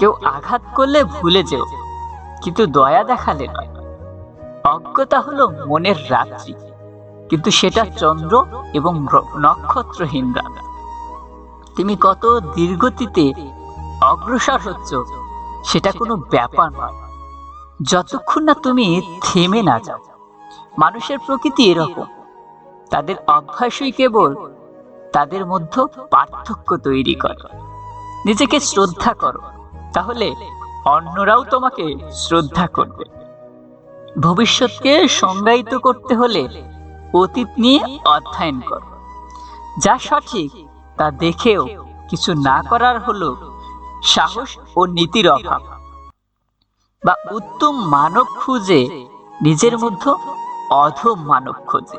কেউ আঘাত করলে ভুলে যেও। কিন্তু দয়া দেখালে নয় অজ্ঞতা হলো মনের রাত্রি। কিন্তু সেটা চন্দ্র এবং নক্ষত্রহীন রাত। তুমি কত দীর্ঘতিতে অগ্রসর হচ্ছ, সেটা কোনো ব্যাপার নয়। যতক্ষণ না তুমি থেমে না যাও, মানুষের প্রকৃতি এরকম। তাদের অভ্যাসই কেবল তাদের মধ্যে পার্থক্য তৈরি করে। নিজেকে শ্রদ্ধা করো। তাহলে অন্যরাও তোমাকে শ্রদ্ধা করবে। ভবিষ্যৎকে সংজ্ঞায়িত করতে হলে অতীত নিয়ে অধ্যয়ন করো। যা সঠিক, তা দেখেও কিছু না করার হলো সাহস ও নীতির অভাব। বা উত্তম মানব খুঁজে নিজের মধ্যে অধম মানব খোঁজে,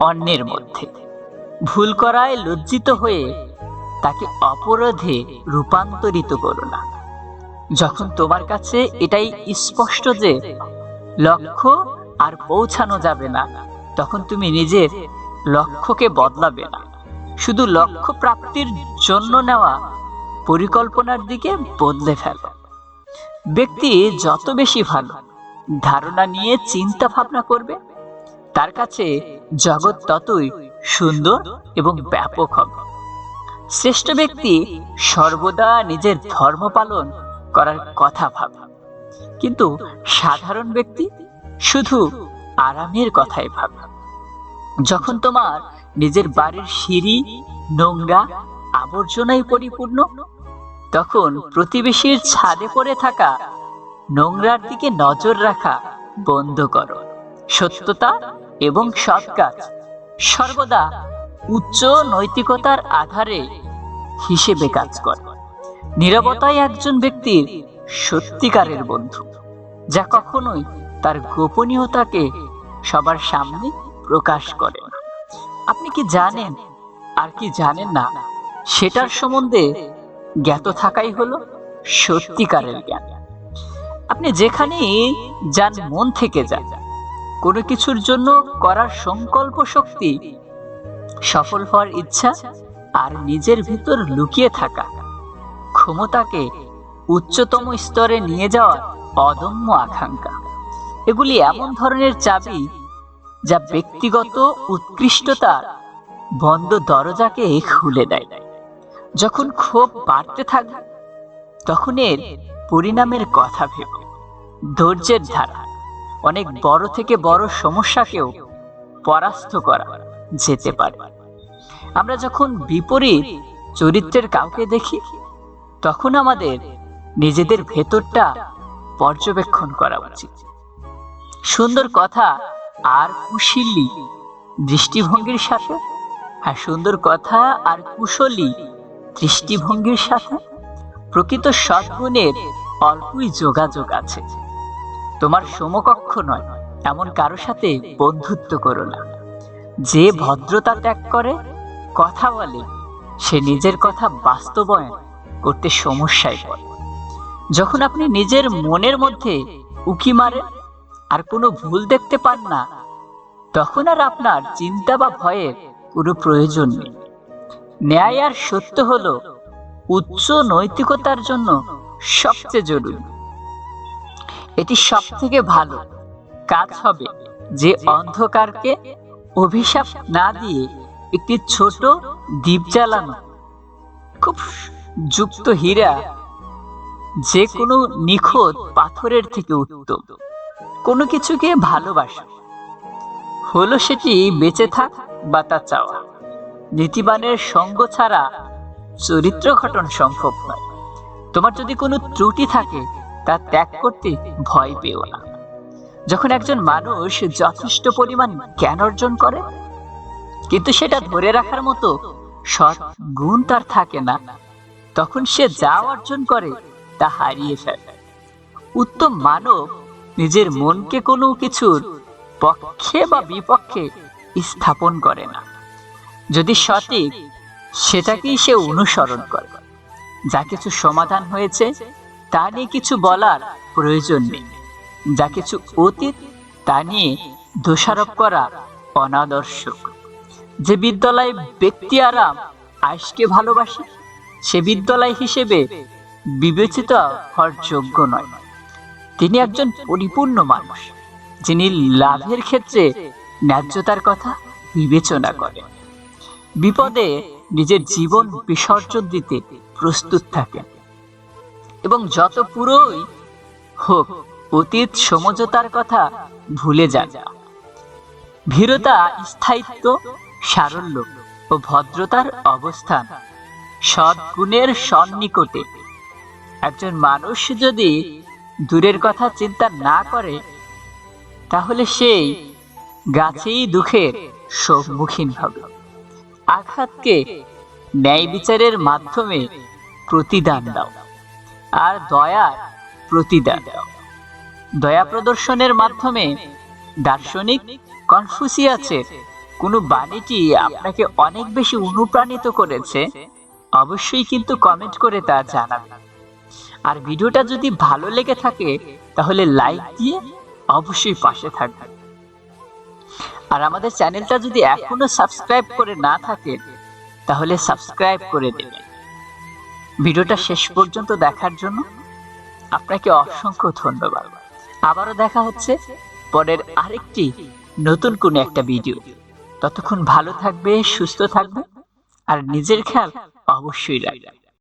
অন্যের মধ্যে। ভুল করায় লজ্জিত হয়ে তাকে অপরাধে রূপান্তরিত করো না। যখন তোমার কাছে এটাই স্পষ্ট যে লক্ষ্য আর পৌঁছানো যাবে না, তখন তুমি নিজের লক্ষ্যকে বদলাবে না। শুধু লক্ষ্য প্রাপ্তির জন্য নেওয়া পরিকল্পনার দিকে বদলে ফেলো। ব্যক্তি যত বেশি ভালো ধারণা নিয়ে চিন্তা ভাবনা করবে, তার কাছে জগৎ ততই সুন্দর এবং ব্যাপক হবে। শ্রেষ্ঠ ব্যক্তি সর্বদা নিজের ধর্ম পালন করার কথা ভাবে। কিন্তু সাধারণ ব্যক্তি শুধু আরামের কথাই ভাবে। যখন তোমার নিজের বাড়ির সিঁড়ি, নোংরা আবর্জনায় পরিপূর্ণ, তখন প্রতিবেশীর ছাদে পড়ে থাকা নোংরার দিকে নজর রাখা বন্ধ করো। সত্যতা এবং সৎ কাজ সর্বদা উচ্চ নৈতিকতার আধারে হিসেবে কাজ করে। নিরবতাই একজন ব্যক্তির সত্যিকারের বন্ধু, যা কখনোই তার গোপনীয়তাকে সবার সামনে প্রকাশ করে আপনি কি জানেন আর কি জানেন না, সেটার সম্বন্ধে জ্ঞাত থাকাই হলো সত্যিকারের জ্ঞান। আপনি যেখানেই যান মন থেকে যান, কোনো কিছুর জন্য করার সংকল্প শক্তি সফল হওয়ার ইচ্ছা আর নিজের ভিতর লুকিয়ে থাকা ক্ষমতাকে উচ্চতম স্তরে নিয়ে যাওয়ার অদম্য আকাঙ্ক্ষা। এগুলি এমন ধরনের চাবি যা ব্যক্তিগত উৎকৃষ্টতার বন্ধ দরজাকে খুলে দেয়। যখন ক্ষোভ বাড়তে থাকবে তখন এর পরিণামের কথা ভেব। ধৈর্যের ধারা, অনেক বড় থেকে বড় সমস্যাকেও পরাস্ত করা যেতে পারে। আমরা যখন বিপরীত চরিত্রের কাউকে দেখি তখন আমাদের নিজেদের ভেতরটা পর্যবেক্ষণ করা উচিত। সুন্দর কথা আর কুশিল্লি দৃষ্টিভঙ্গির সাথে হ্যাঁ সুন্দর কথা আর কুশলী দৃষ্টিভঙ্গির সাথে প্রকৃত সদ্গুণের অল্পই যোগাযোগ আছে। তোমার সমকক্ষ নয়, এমন কারও সাথে বন্ধুত্ব করো না। যে ভদ্রতা ত্যাগ করে, কথা বলে, সে নিজের কথা বাস্তবায়ন করতে সমস্যায় পড়ে। যখন আপনি নিজের মনের মধ্যে উকি মারেন আর কোনো ভুল দেখতে পান না, তখন আর আপনার চিন্তা বা ভয়ের কোনো প্রয়োজন নেই। ন্যায় আর সত্য হলো উচ্চ নৈতিকতার জন্য সবচেয়ে জরুরি। এটি সব থেকে ভালো কাজ হবে যে অন্ধকারকে অভিশাপ না দিয়ে একটি ছোট দ্বীপ জ্বালানো। খুব যুক্ত হীরা যে কোনো নিখোঁত পাথরের থেকে উত্তম। কোনো কিছুকে ভালোবাসা। হলো সেটি বেঁচে থাক বা তা চাওয়া। নীতিবানের সঙ্গ ছাড়া চরিত্র গঠন সম্ভব নয়। তোমার যদি কোনো ত্রুটি থাকে, তা ত্যাগ করতে ভয় পেও না। যখন একজন মানুষ যথেষ্ট পরিমাণ জ্ঞান অর্জন করে, কিন্তু সেটা ধরে রাখার মতো সৎ গুণ তার থাকে না তখন সে যা অর্জন করে, তা হারিয়ে ফেলে। উত্তম মানব নিজের মনকে কোনো কিছুর পক্ষে বা বিপক্ষে স্থাপন করে না। যদি সঠিক, সেটাকেই সে অনুসরণ করে। যা কিছু সমাধান হয়েছে, তা নিয়ে কিছু বলার প্রয়োজন নেই। যা কিছু অতীত, তা নিয়ে দোষারোপ করা অনাদর্শক। যে বিদ্যালয় ব্যক্তি আরাম আইসকে ভালোবাসে সে বিদ্যালয় হিসেবে বিবেচিত হওয়ার যোগ্য নয়। তিনি একজন পরিপূর্ণ মানুষ, যিনি লাভের ক্ষেত্রে ন্যায্যতার কথা বিবেচনা করেন। বিপদে নিজের জীবন বিসর্জন দিতে প্রস্তুত থাকেন। এবং যত পুরোই হোক, অতীত সমঝোতার কথা ভুলে যান না। ভীরতা স্থায়িত্ব, সারল্য ও ভদ্রতার অবস্থান সদ্গুণের সন্নিকটে। একজন মানুষ যদি দূরের কথা চিন্তা না করে, তাহলে সেই গাছেই দুঃখের সম্মুখীন হবে। আঘাতকে ন্যায় বিচারের মাধ্যমে প্রতিদান দাও, আর দয়ার প্রতিদান দাও। দয়া প্রদর্শনের মাধ্যমে দার্শনিক কনফুসিয়াসের কোনো বাণীটি আপনাকে অনেক বেশি অনুপ্রাণিত করেছে। অবশ্যই কিন্তু কমেন্ট করে তা জানাবেন আর ভিডিওটা যদি ভালো লেগে থাকে, তাহলে লাইক দিয়ে অবশ্যই পাশে থাকবেন আর আমাদের চ্যানেলটা যদি এখনও সাবস্ক্রাইব করে না থাকে তাহলে সাবস্ক্রাইব করে দেবেন। ভিডিওটা শেষ পর্যন্ত দেখার জন্য আপনাকে অসংখ্য ধন্যবাদ। আবারও দেখা হচ্ছে পরের আরেকটি নতুন কোনো একটা ভিডিও ততক্ষণ ভালো থাকবে, সুস্থ থাকবে। আর নিজের খেয়াল অবশ্যই রাখবে।